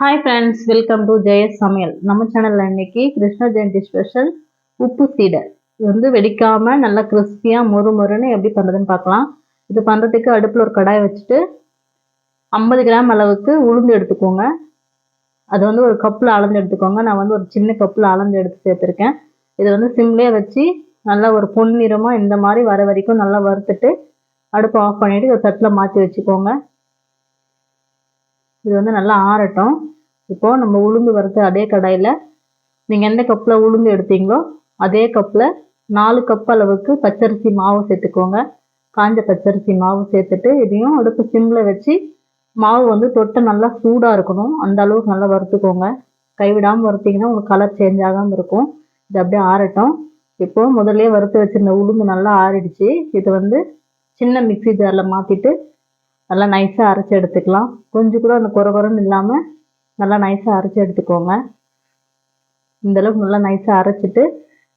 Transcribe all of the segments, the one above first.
Hi friends welcome to Jeyas சமையல் நம்ம சேனலில் இன்னைக்கு கிருஷ்ண ஜெயந்தி ஸ்பெஷல் உப்பு சீடை. இது வந்து வெடிக்காமல் நல்லா கிறிஸ்பியாக மொறு மொறுன்னு எப்படி பண்ணுறதுன்னு பார்க்கலாம். இது பண்ணுறதுக்கு அடுப்பில் ஒரு கடாய் வச்சுட்டு ஐம்பது கிராம் அளவுக்கு உளுந்து எடுத்துக்கோங்க. அது வந்து ஒரு கப்பில் அளந்து எடுத்துக்கோங்க. நான் வந்து ஒரு சின்ன கப்பில் அளந்து எடுத்து சேர்த்துருக்கேன். இதை வந்து சிம்லேயே வச்சு நல்லா ஒரு பொன்னிறமாக இந்த மாதிரி வர வரைக்கும் நல்லா வறுத்துட்டு அடுப்பை ஆஃப் பண்ணிவிட்டு ஒரு தட்டில் மாற்றி வச்சுக்கோங்க. இது வந்து நல்லா ஆறட்டும். இப்போது நம்ம உளுந்து வறுத்த அதே கடாயில் நீங்கள் எந்த கப்பில் உளுந்து எடுத்தீங்களோ அதே கப்பில் நாலு கப் அளவுக்கு பச்சரிசி மாவு சேர்த்துக்கோங்க. காஞ்ச பச்சரிசி மாவு சேர்த்துட்டு இதையும் அடுப்பு சிம்மில் வச்சு மாவு வந்து தொட்டு நல்லா சூடாக இருக்கணும். அந்த அளவுக்கு நல்லா வறுத்துக்கோங்க. கைவிடாமல் வறுத்திங்கன்னா உங்களுக்கு கலர் சேஞ்ச் ஆகாமல் இருக்கும். இது அப்படியே ஆறட்டும். இப்போது முதல்ல வறுத்து வச்சுருந்த உளுந்து நல்லா ஆறிடுச்சு. இது வந்து சின்ன மிக்சி ஜாரில் மாற்றிட்டு நல்லா நைஸாக அரைச்சி எடுத்துக்கலாம். கொஞ்சம் கூட அந்த குறகுறன்னு இல்லாமல் நல்லா நைஸாக அரைச்சி எடுத்துக்கோங்க. இந்தளவுக்கு நல்லா நைஸாக அரைச்சிட்டு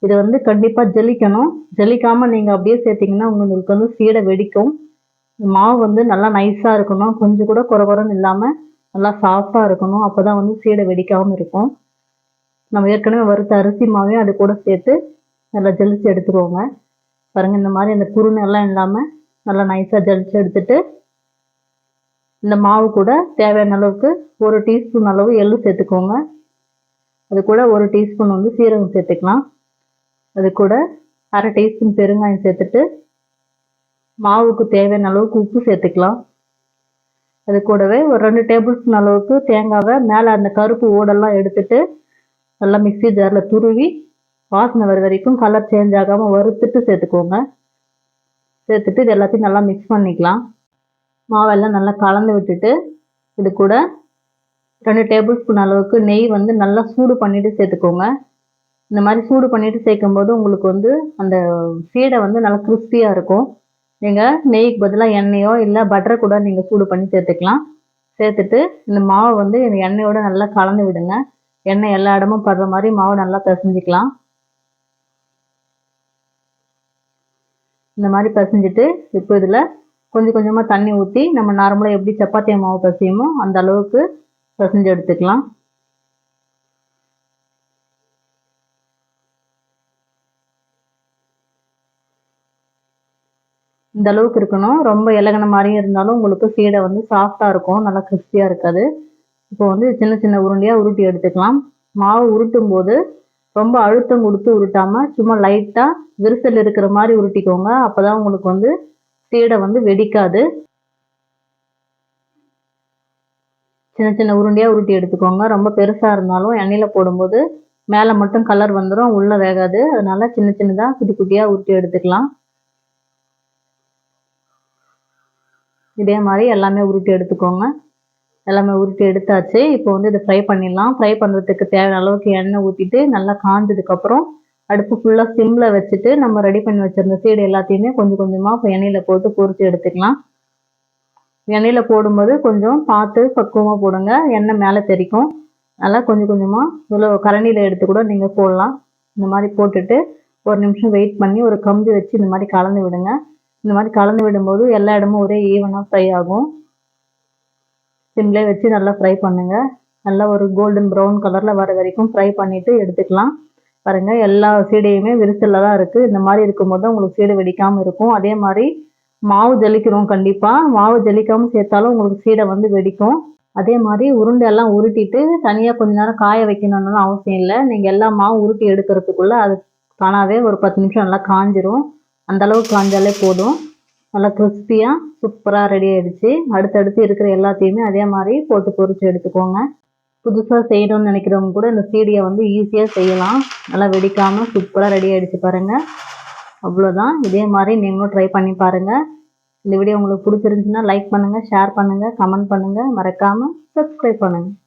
இதை வந்து கண்டிப்பாக ஜலிக்கணும். ஜலிக்காமல் நீங்கள் அப்படியே சேர்த்திங்கன்னா உங்களுக்கு வந்து சீடை வெடிக்கும். மாவு வந்து நல்லா நைஸாக இருக்கணும். கொஞ்சம் கூட குறகுறன்னு இல்லாமல் நல்லா சாஃப்டாக இருக்கணும். அப்போ தான் வந்து சீடை வெடிக்காமல் இருக்கும். நம்ம ஏற்கனவே வறுத்த அரிசி மாவையும் அது கூட சேர்த்து நல்லா ஜலித்து எடுத்துக்கோங்க. பாருங்கள் இந்த மாதிரி அந்த குருணை இல்லாமல் நல்லா நைஸாக ஜலிச்சு எடுத்துட்டு இந்த மாவு கூட தேவையான அளவுக்கு ஒரு டீஸ்பூன் அளவு எள்ளு சேர்த்துக்கோங்க. அது கூட ஒரு டீஸ்பூன் வந்து சீரகம் சேர்த்துக்கலாம். அது கூட அரை டீஸ்பூன் பெருங்காயம் சேர்த்துட்டு மாவுக்கு தேவையான அளவுக்கு உப்பு சேர்த்துக்கலாம். அது கூடவே ஒரு ரெண்டு டேபிள் ஸ்பூன் அளவுக்கு தேங்காவை மேலே அந்த கருப்பு ஓடெல்லாம் எடுத்துட்டு நல்லா மிக்சி ஜாரில் துருவி வாசனை வர வரைக்கும் கலர் சேஞ்ச் ஆகாமல் வறுத்துட்டு சேர்த்துக்கோங்க. சேர்த்துட்டு இது எல்லாத்தையும் நல்லா மிக்ஸ் பண்ணிக்கலாம். மாவெல்லாம் நல்லா கலந்து விட்டுட்டு இது கூட ரெண்டு டேபிள் ஸ்பூன் அளவுக்கு நெய் வந்து நல்லா சூடு பண்ணிவிட்டு சேர்த்துக்கோங்க. இந்த மாதிரி சூடு பண்ணிவிட்டு சேர்க்கும்போது உங்களுக்கு வந்து அந்த சீடை வந்து நல்லா கிறிஸ்பியாக இருக்கும். நீங்கள் நெய்க்கு பதிலாக எண்ணெயோ இல்லை பட்டரை கூட நீங்கள் சூடு பண்ணி சேர்த்துக்கலாம். சேர்த்துட்டு இந்த மாவை வந்து இந்த எண்ணெயோட நல்லா கலந்து விடுங்க. எண்ணெய் எல்லா இடமும் படுற மாதிரி மாவு நல்லா பிசைஞ்சிக்கலாம். இந்த மாதிரி பிசைஞ்சிட்டு இப்போ இதில் கொஞ்சம் கொஞ்சமாக தண்ணி ஊற்றி நம்ம நார்மலாக எப்படி சப்பாத்தி மாவு பசியுமோ அந்த அளவுக்கு பசைஞ்சு எடுத்துக்கலாம். இந்த அளவுக்கு இருக்கணும். ரொம்ப இலகின மாதிரியும் இருந்தாலும் உங்களுக்கு சீடை வந்து சாஃப்டாக இருக்கும். நல்லா கிறிஸ்பியாக இருக்காது. இப்போ வந்து சின்ன சின்ன உருண்டையாக உருட்டி எடுத்துக்கலாம். மாவு உருட்டும் போது ரொம்ப அழுத்தம் கொடுத்து உருட்டாமல் சும்மா லைட்டாக விரிசல் இருக்கிற மாதிரி உருட்டிக்கோங்க. அப்போ தான் உங்களுக்கு வந்து சீடை வந்து வெடிக்காது. சின்ன சின்ன உருண்டையாக உருட்டி எடுத்துக்கோங்க. ரொம்ப பெருசாக இருந்தாலும் எண்ணெயில் போடும்போது மேலே மட்டும் கலர் வந்துடும் உள்ளே வேகாது. அதனால சின்ன சின்னதாக குட்டி குட்டியாக உருட்டி எடுத்துக்கலாம். இதே மாதிரி எல்லாமே உருட்டி எடுத்துக்கோங்க. எல்லாமே உருட்டி எடுத்தாச்சு. இப்போ வந்து இதை ஃப்ரை பண்ணிடலாம். ஃப்ரை பண்ணுறதுக்கு தேவையான அளவுக்கு எண்ணெய் ஊற்றிட்டு நல்லா காஞ்சதுக்கப்புறம் அடுப்பு ஃபுல்லாக சிம்மில் வச்சுட்டு நம்ம ரெடி பண்ணி வச்சுருந்த சீடு எல்லாத்தையுமே கொஞ்சம் கொஞ்சமாக இப்போ எண்ணெயில் போட்டு பொறிச்சு எடுத்துக்கலாம். எண்ணெயில் போடும்போது கொஞ்சம் பார்த்து பக்குவமாக போடுங்க. எண்ணெய் மேலே தெரிக்கும். நல்லா கொஞ்சம் கொஞ்சமாக இவ்வளோ கரண்டியில் எடுத்து கூட நீங்கள் போடலாம். இந்த மாதிரி போட்டுட்டு ஒரு நிமிஷம் வெயிட் பண்ணி ஒரு கம்பி வச்சு இந்த மாதிரி கலந்து விடுங்க. இந்த மாதிரி கலந்து விடும்போது எல்லா இடமும் ஒரே ஈவனாக ஃப்ரை ஆகும். சிம்லேயே வச்சு நல்லா ஃப்ரை பண்ணுங்கள் நல்லா ஒரு கோல்டன் ப்ரௌன் கலரில் வர வரைக்கும் ஃப்ரை பண்ணிவிட்டு எடுத்துக்கலாம். பாருங்கள் எல்லா சீடையுமே விரிசலில் தான் இருக்குது இந்த மாதிரி இருக்கும்போது தான் உங்களுக்கு சீடை வெடிக்காமல் இருக்கும். அதே மாதிரி மாவு ஜலிக்கிறோம் கண்டிப்பாக மாவு ஜலிக்காமல் சேர்த்தாலும் உங்களுக்கு சீடை வந்து வெடிக்கும். அதே மாதிரி உருண்டை எல்லாம் உருட்டிட்டு தனியாக கொஞ்ச நேரம் காய வைக்கணும்னு அவசியம் இல்லை. நீங்கள் எல்லா மாவு உருட்டி எடுக்கிறதுக்குள்ளே அது தானாகவே ஒரு பத்து நிமிஷம் நல்லா காஞ்சிரும். அந்த அளவுக்கு காஞ்சாலே போதும். நல்லா கிறிஸ்பியாக சூப்பராக ரெடி ஆயிடுச்சு. அடுத்தடுத்து இருக்கிற எல்லாத்தையுமே அதே மாதிரி போட்டு பொறிச்சு எடுத்துக்கோங்க. புதுசாக செய்யணும்னு நினைக்கிறவங்க கூட இந்த சீடியை வந்து ஈஸியாக செய்யலாம். நல்லா வெடிக்காமல் சூப்பராக ரெடி ஆகிடுச்சு பாருங்கள் அவ்வளோதான் இதே மாதிரி நீங்களும் ட்ரை பண்ணி பாருங்கள் இந்த வீடியோ உங்களுக்கு பிடிச்சிருந்துச்சுன்னா லைக் பண்ணுங்கள் ஷேர் பண்ணுங்கள் கமெண்ட் பண்ணுங்கள் மறக்காமல் சப்ஸ்கிரைப் பண்ணுங்கள்